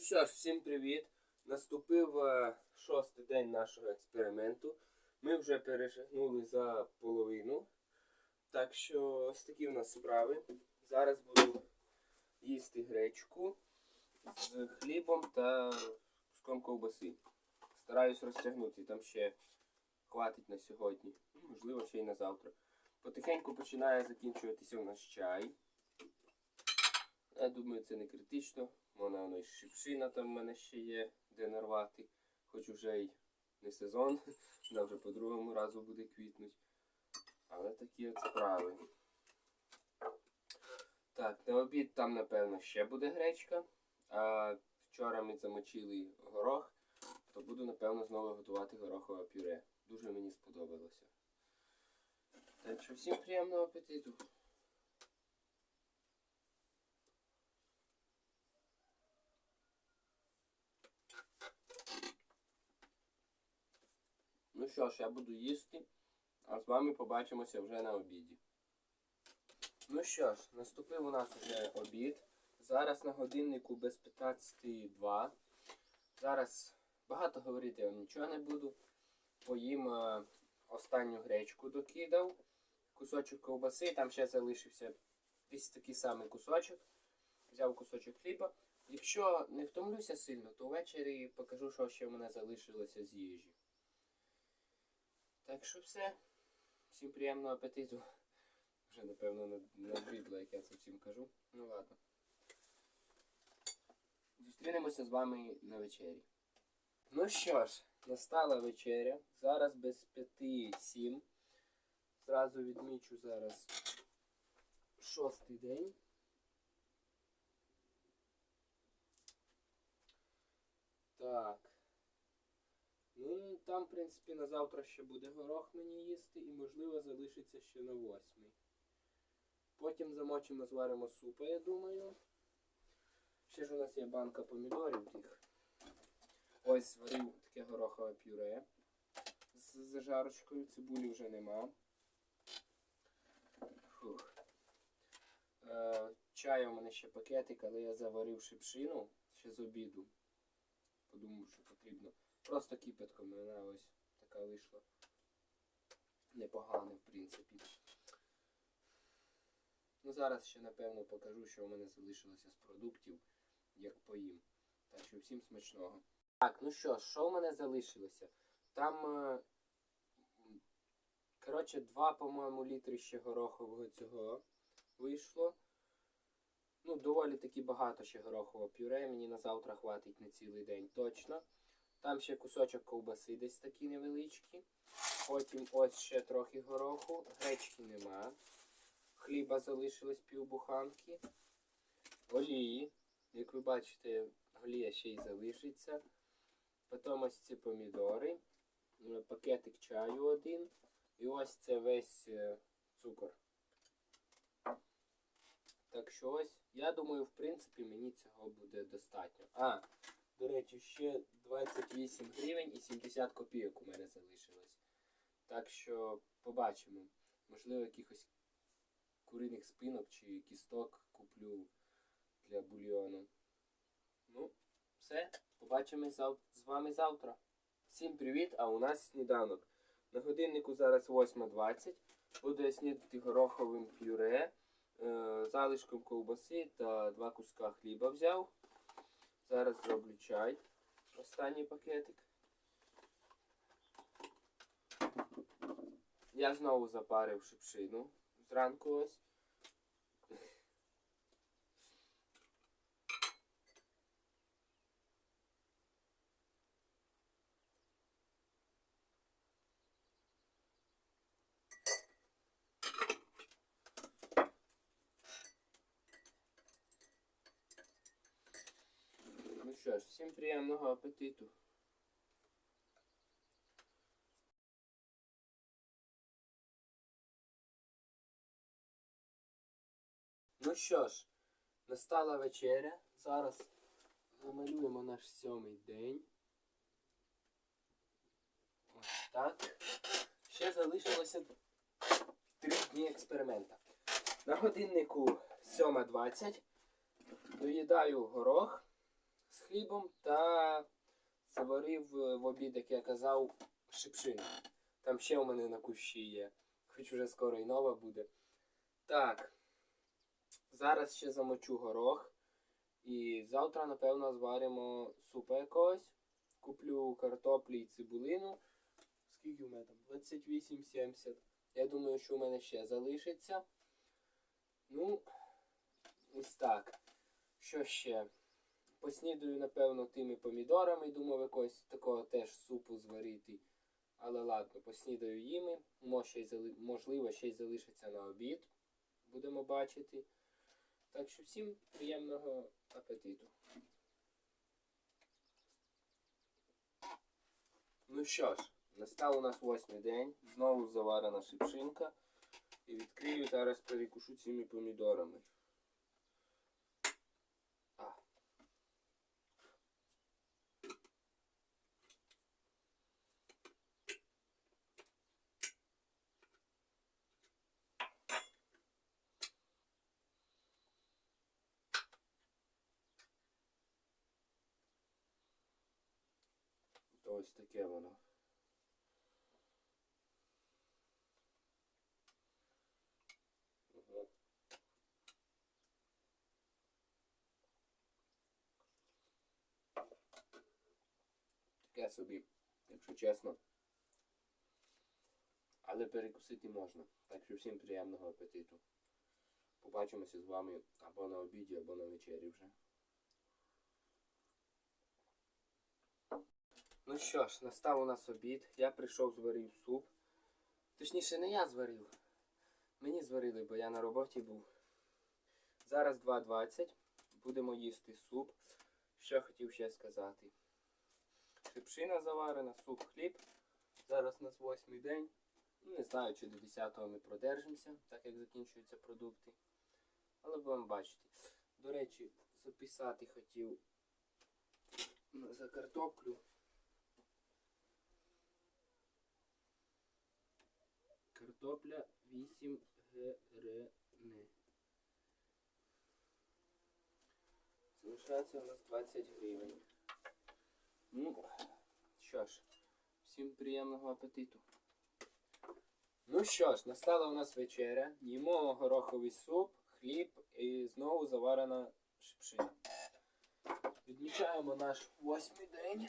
що ж, всім привіт! Наступив е, шостий день нашого експерименту. Ми вже перешагнули за половину. Так що ось такі в нас справи. Зараз буду їсти гречку з хлібом та куском ковбаси. Стараюсь розтягнути, там ще хватить на сьогодні. Ну, Можливо, ще й на завтра. Потихеньку починає закінчуватися у нас чай. Я думаю, це не критично. Вона воно і шипшина там в мене ще є, де нарвати. Хоч вже й не сезон, вона вже по другому разу буде квітнуть. Але такі от справи. Так, на обід там, напевно, ще буде гречка. А вчора ми замочили горох, то буду, напевно, знову готувати горохове пюре. Дуже мені сподобалося. Так що всім приємного апетиту. Ну що ж, я буду їсти, а з вами побачимося вже на обіді. Ну що ж, наступив у нас вже обід. Зараз на годиннику без 15.2. Зараз багато говорити я нічого не буду. Поїм е, останню гречку докидав. Кусочок ковбаси, там ще залишився такий самий кусочок. Взяв кусочок хліба. Якщо не втомлюся сильно, то ввечері покажу, що ще в мене залишилося з їжі. Так що все. Всім приємного апетиту. Вже напевно набридло, як я це всім кажу. Ну ладно. Зустрінемося з вами на вечері. Ну що ж, настала вечеря. Зараз без п'яти сім. Зразу відмічу зараз шостий день. Так. Там, в принципі, на завтра ще буде горох мені їсти і, можливо, залишиться ще на восьмий. Потім замочимо, зваримо супа, я думаю. Ще ж у нас є банка помідорів тих. Ось зварив таке горохове пюре з зажарочкою, цибулі вже нема. Фух. Е, чаю у мене ще пакетик, але я заварив шипшину ще з обіду. Подумав, що потрібно. Просто кипятком вона ось така вийшла. Непогано, в принципі. Ну зараз ще напевно покажу, що в мене залишилося з продуктів, як поїм. Так що всім смачного. Так, ну що, що в мене залишилося? Там, е, коротше, два, по-моєму, літри ще горохового цього вийшло. Ну, доволі таки багато ще горохового пюре. Мені на завтра хватить на цілий день точно. Там ще кусочок ковбаси десь такі невеличкі. Потім ось ще трохи гороху. Гречки нема. Хліба залишилось півбуханки. Олії. Як ви бачите, олія ще й залишиться. Потім ось ці помідори. е, Пакетик чаю один. І ось це весь е, цукор. Так що ось, я думаю, в принципі, мені цього буде достатньо. А, до речі, ще 28 гривень і 70 копійок у мене залишилось. Так що побачимо. Можливо, якихось куриних спинок чи кісток куплю для бульйону. Ну, все, побачимось зав... з вами завтра. Всім привіт, а у нас сніданок. На годиннику зараз 8.20. Буду я снідати гороховим пюре, е, залишком ковбаси та два куска хліба взяв. Зараз зроблю чай. Останній пакетик. Я знову запарив шипшину зранку ось. Ну що ж, всім приємного апетиту. Ну що ж, настала вечеря. Зараз намалюємо наш сьомий день. Ось так. Ще залишилося три дні експеримента. На годиннику 7.20 доїдаю горох з хлібом та заварив е, в обід, як я казав, шипшину. Там ще у мене на кущі є. Хоч вже скоро і нова буде. Так. Зараз ще замочу горох. І завтра, напевно, зваримо супа якогось. Куплю картоплі і цибулину. Скільки в мене там? 28,70. Я думаю, що у мене ще залишиться. Ну, ось так. Що ще? Поснідаю, напевно, тими помідорами. Думав, якогось такого теж супу зварити. Але ладно, поснідаю їми. Можливо, ще й залишиться на обід. Будемо бачити. Так що всім приємного апетиту. Ну що ж, настав у нас восьмий день. Знову заварена шипшинка. І відкрию зараз перекушу цими помідорами. Ось таке воно. Таке собі, якщо чесно. Але перекусити можна. Так що всім приємного апетиту. Побачимося з вами або на обіді, або на вечері вже. Ну що ж, настав у нас обід. Я прийшов, зварив суп. Точніше, не я зварив. Мені зварили, бо я на роботі був. Зараз 2.20. Будемо їсти суп. Що хотів ще сказати. Шипшина заварена, суп, хліб. Зараз у нас восьмий день. Ну, Не знаю, чи до 10-го ми продержимося, так як закінчуються продукти. Але будемо бачити. До речі, записати хотів за картоплю. Картопля 8 гривень. Залишається у нас 20 гривень. Ну, що ж, всім приємного апетиту. Ну що ж, настала у нас вечеря. Їмо гороховий суп, хліб і знову заварена шипшина. Відмічаємо наш восьмий день.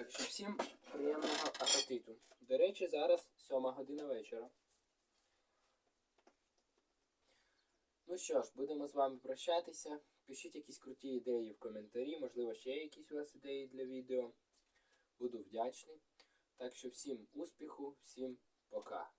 Так що всім приємного апетиту. До речі, зараз 7 година вечора. Ну що ж, будемо з вами прощатися. Пишіть якісь круті ідеї в коментарі, можливо, ще якісь у вас ідеї для відео. Буду вдячний. Так що всім успіху, всім пока.